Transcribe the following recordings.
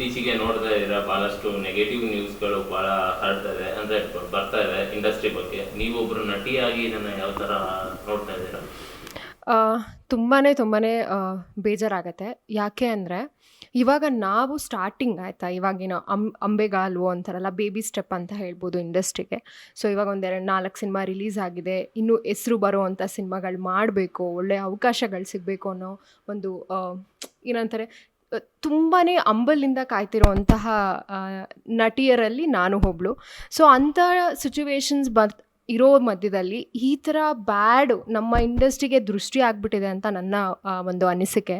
ಇತ್ತೀಚೆಗೆ ನೋಡ್ತಾ ಇರೋ ಬಹಳಷ್ಟು ನೆಗೆಟಿವ್ ನ್ಯೂಸ್ಗಳು ಬಹಳ ಇದೆ. ಅಂದ್ರೆ ಬರ್ತಾ ಇದೆ ಇಂಡಸ್ಟ್ರಿ ಬಗ್ಗೆ. ನೀವೊಬ್ರು ನಟಿಯಾಗಿ ಇದನ್ನ ಯಾವ ತರ ನೋಡ್ತಾ ಇದ್ದೀರಾ? ತುಂಬಾ ತುಂಬಾ ಬೇಜಾರಾಗತ್ತೆ. ಯಾಕೆ ಅಂದರೆ, ಇವಾಗ ನಾವು ಸ್ಟಾರ್ಟಿಂಗ್ ಆಯಿತಾ? ಇವಾಗಿನ ಅಂ, ಅಂಬೆಗಾಲು ಅಂತಾರಲ್ಲ ಬೇಬಿ ಸ್ಟೆಪ್ ಅಂತ ಹೇಳ್ಬೋದು ಇಂಡಸ್ಟ್ರಿಗೆ ಸೊ ಇವಾಗ ಒಂದೆರಡು ನಾಲ್ಕು ಸಿನಿಮಾ ರಿಲೀಸ್ ಆಗಿದೆ. ಇನ್ನೂ ಹೆಸರು ಬರುವಂಥ ಸಿನಿಮಾಗಳು ಮಾಡಬೇಕು. ಒಳ್ಳೆಯ ಅವಕಾಶಗಳು ಸಿಗಬೇಕು ಅನ್ನೋ ಒಂದು ಏನಂತಾರೆ ತುಂಬಾ ಅಂಬಲಿಂದ ಕಾಯ್ತಿರುವಂತಹ ನಟಿಯರಲ್ಲಿ ನಾನು ಒಬ್ಳು. ಸೊ ಅಂಥ ಸಿಚುವೇಶನ್ಸ್ ಬರ್ ಇರೋ ಮಧ್ಯದಲ್ಲಿ ಈ ಥರ ಬ್ಯಾಡ್ ನಮ್ಮ ಇಂಡಸ್ಟ್ರಿಗೆ ದೃಷ್ಟಿ ಆಗಿಬಿಟ್ಟಿದೆ ಅಂತ ನನ್ನ ಒಂದು ಅನಿಸಿಕೆ.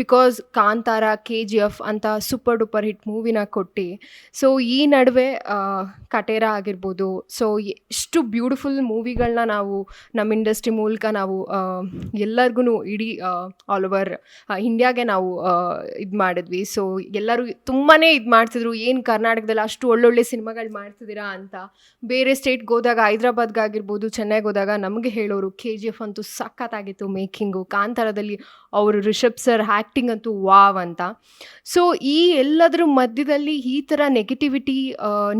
Because Kantara K G F ಅಂತ ಸೂಪರ್ ಡೂಪರ್ ಹಿಟ್ ಮೂವಿನ ಕೊಟ್ಟು ಸೊ ಈ ನಡುವೆ ಕಟೇರ ಆಗಿರ್ಬೋದು ಸೊ ಎಷ್ಟು ಬ್ಯೂಟಿಫುಲ್ ಮೂವಿಗಳನ್ನ ನಾವು ನಮ್ಮ ಇಂಡಸ್ಟ್ರಿ ಮೂಲಕ ನಾವು ಎಲ್ಲರಿಗೂ ಇಡೀ ಆಲ್ ಓವರ್ ಇಂಡಿಯಾಗೆ ನಾವು ಇದು ಮಾಡಿದ್ವಿ. ಸೊ ಎಲ್ಲರೂ ತುಂಬಾ ಇದು ಮಾಡ್ತಿದ್ರು. ಏನು ಕರ್ನಾಟಕದಲ್ಲಿ ಅಷ್ಟು ಒಳ್ಳೊಳ್ಳೆ ಸಿನಿಮಾಗಳು ಮಾಡ್ತಿದ್ದೀರಾ ಅಂತ. ಬೇರೆ ಸ್ಟೇಟ್ಗೆ ಹೋದಾಗ ಹೈದ್ರಾಬಾದ್ಗೆ ಆಗಿರ್ಬೋದು ಚೆನ್ನೈಗೆ ಹೋದಾಗ ನಮಗೆ ಹೇಳೋರು ಕೆ ಜಿ ಎಫ್ ಅಂತೂ ಸಖತ್ತಾಗಿತ್ತು ಮೇಕಿಂಗು. ಕಾಂತಾರದಲ್ಲಿ ಅವರು ರಿಷಬ್ ಸರ್ ಆ್ಯಕ್ಟಿಂಗ್ ಅಂತೂ ವಾವ್ ಅಂತ. ಸೊ ಈ ಎಲ್ಲದರ ಮಧ್ಯದಲ್ಲಿ ಈ ಥರ ನೆಗೆಟಿವಿಟಿ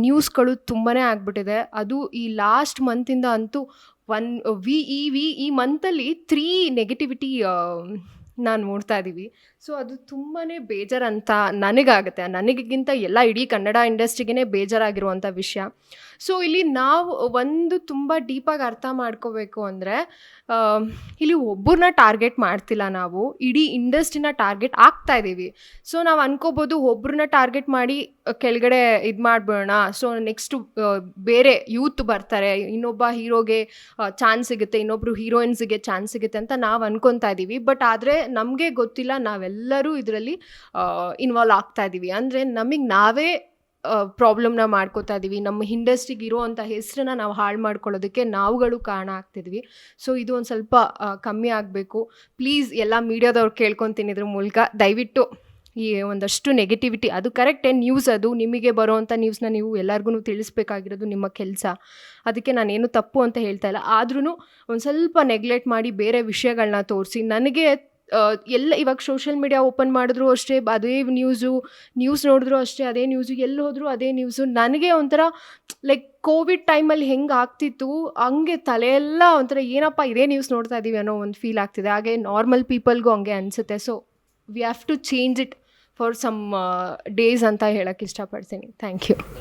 ನ್ಯೂಸ್ಗಳು ತುಂಬಾ ಆಗ್ಬಿಟ್ಟಿದೆ. ಅದು ಈ ಲಾಸ್ಟ್ ಮಂತಿಂದ ಅಂತೂ ಒನ್, ವಿ, ಈ ವಿ, ಈ ಮಂತಲ್ಲಿ ತ್ರೀ ನೆಗೆಟಿವಿಟಿ ನಾನು ನೋಡ್ತಾ ಇದ್ದೀವಿ ಸೊ ಅದು ತುಂಬಾ ಬೇಜಾರಂತ ನನಗಾಗುತ್ತೆ. ನನಗಿಗಿಂತ ಎಲ್ಲ ಇಡೀ ಕನ್ನಡ ಇಂಡಸ್ಟ್ರಿಗೇ ಬೇಜಾರಾಗಿರುವಂಥ ವಿಷಯ. ಸೊ ಇಲ್ಲಿ ನಾವು ಒಂದು ತುಂಬ ಡೀಪಾಗಿ ಅರ್ಥ ಮಾಡ್ಕೋಬೇಕು ಅಂದರೆ ಇಲ್ಲಿ ಒಬ್ಬರನ್ನ ಟಾರ್ಗೆಟ್ ಮಾಡ್ತಿಲ್ಲ ನಾವು. ಇಡೀ ಇಂಡಸ್ಟ್ರಿನ ಟಾರ್ಗೆಟ್ ಆಗ್ತಾ ಇದ್ದೀವಿ ಸೊ ನಾವು ಅನ್ಕೋಬೋದು ಒಬ್ಬರನ್ನ ಟಾರ್ಗೆಟ್ ಮಾಡಿ ಕೆಳಗಡೆ ಇದು ಮಾಡ್ಬಿಡೋಣ. ಸೊ ನೆಕ್ಸ್ಟು ಬೇರೆ ಯೂತ್ ಬರ್ತಾರೆ. ಇನ್ನೊಬ್ಬ ಹೀರೋಗೆ ಚಾನ್ಸ್ ಸಿಗುತ್ತೆ. ಇನ್ನೊಬ್ಬರು ಹೀರೋಯಿನ್ಸಿಗೆ ಚಾನ್ಸ್ ಸಿಗುತ್ತೆ ಅಂತ ನಾವು ಅನ್ಕೊತಾ ಇದ್ದೀವಿ ಬಟ್ ಆದರೆ ನಮಗೆ ಗೊತ್ತಿಲ್ಲ, ನಾವೆಲ್ಲರೂ ಇದರಲ್ಲಿ ಇನ್ವಾಲ್ವ್ ಆಗ್ತಾ ಇದ್ದೀವಿ ಅಂದರೆ ನಮಗೆ ನಾವೇ ಪ್ರಾಬ್ಲಮ್ನ ಮಾಡ್ಕೋತಾ ಇದ್ದೀವಿ ನಮ್ಮ ಇಂಡಸ್ಟ್ರಿಗೆ ಇರೋವಂಥ ಹೆಸರನ್ನ ನಾವು ಹಾಳು ಮಾಡ್ಕೊಳ್ಳೋದಕ್ಕೆ ನಾವುಗಳು ಕಾರಣ ಆಗ್ತಿದ್ವಿ ಸೊ ಇದು ಒಂದು ಸ್ವಲ್ಪ ಕಮ್ಮಿ ಆಗಬೇಕು. ಪ್ಲೀಸ್ ಎಲ್ಲ ಮೀಡಿಯಾದವ್ರು ಕೇಳ್ಕೊತೀನಿ ಇದ್ರ ಮೂಲಕ. ದಯವಿಟ್ಟು ಈ ಒಂದಷ್ಟು ನೆಗೆಟಿವಿಟಿ ಅದು ಕರೆಕ್ಟೇ ನ್ಯೂಸ್ ಅದು. ನಿಮಗೆ ಬರೋವಂಥ ನ್ಯೂಸ್ನ ನೀವು ಎಲ್ಲರಿಗೂ ತಿಳಿಸ್ಬೇಕಾಗಿರೋದು ನಿಮ್ಮ ಕೆಲಸ. ಅದಕ್ಕೆ ನಾನೇನು ತಪ್ಪು ಅಂತ ಹೇಳ್ತಾ ಇಲ್ಲ. ಆದ್ರೂ ಒಂದು ಸ್ವಲ್ಪ ನೆಗ್ಲೆಕ್ಟ್ ಮಾಡಿ ಬೇರೆ ವಿಷಯಗಳನ್ನ ತೋರಿಸಿ. ನನಗೆ ಎಲ್ಲ ಇವಾಗ ಸೋಷಿಯಲ್ ಮೀಡಿಯಾ ಓಪನ್ ಮಾಡಿದ್ರು ಅಷ್ಟೇ, ಅದೇ ನ್ಯೂಸು ನ್ಯೂಸ್ ನೋಡಿದ್ರು ಅಷ್ಟೇ, ಅದೇ ನ್ಯೂಸು ಎಲ್ಲಿ ಹೋದರೂ ಅದೇ ನ್ಯೂಸು ನನಗೆ ಒಂಥರ ಲೈಕ್ ಕೋವಿಡ್ ಟೈಮಲ್ಲಿ ಹೆಂಗೆ ಆಗ್ತಿತ್ತು, ಹಂಗೆ ತಲೆಯೆಲ್ಲ ಒಂಥರ ಏನಪ್ಪ ಇದೇ ನ್ಯೂಸ್ ನೋಡ್ತಾ ಇದ್ದೀವಿ ಅನ್ನೋ ಒಂದು ಫೀಲ್ ಆಗ್ತಿದೆ. ಹಾಗೆ ನಾರ್ಮಲ್ ಪೀಪಲ್ಗೂ ಹಂಗೆ ಅನಿಸುತ್ತೆ. So we have to change it for some days ಅಂತ ಹೇಳೋಕ್ಕೆ ಇಷ್ಟಪಡ್ತೀನಿ. Thank you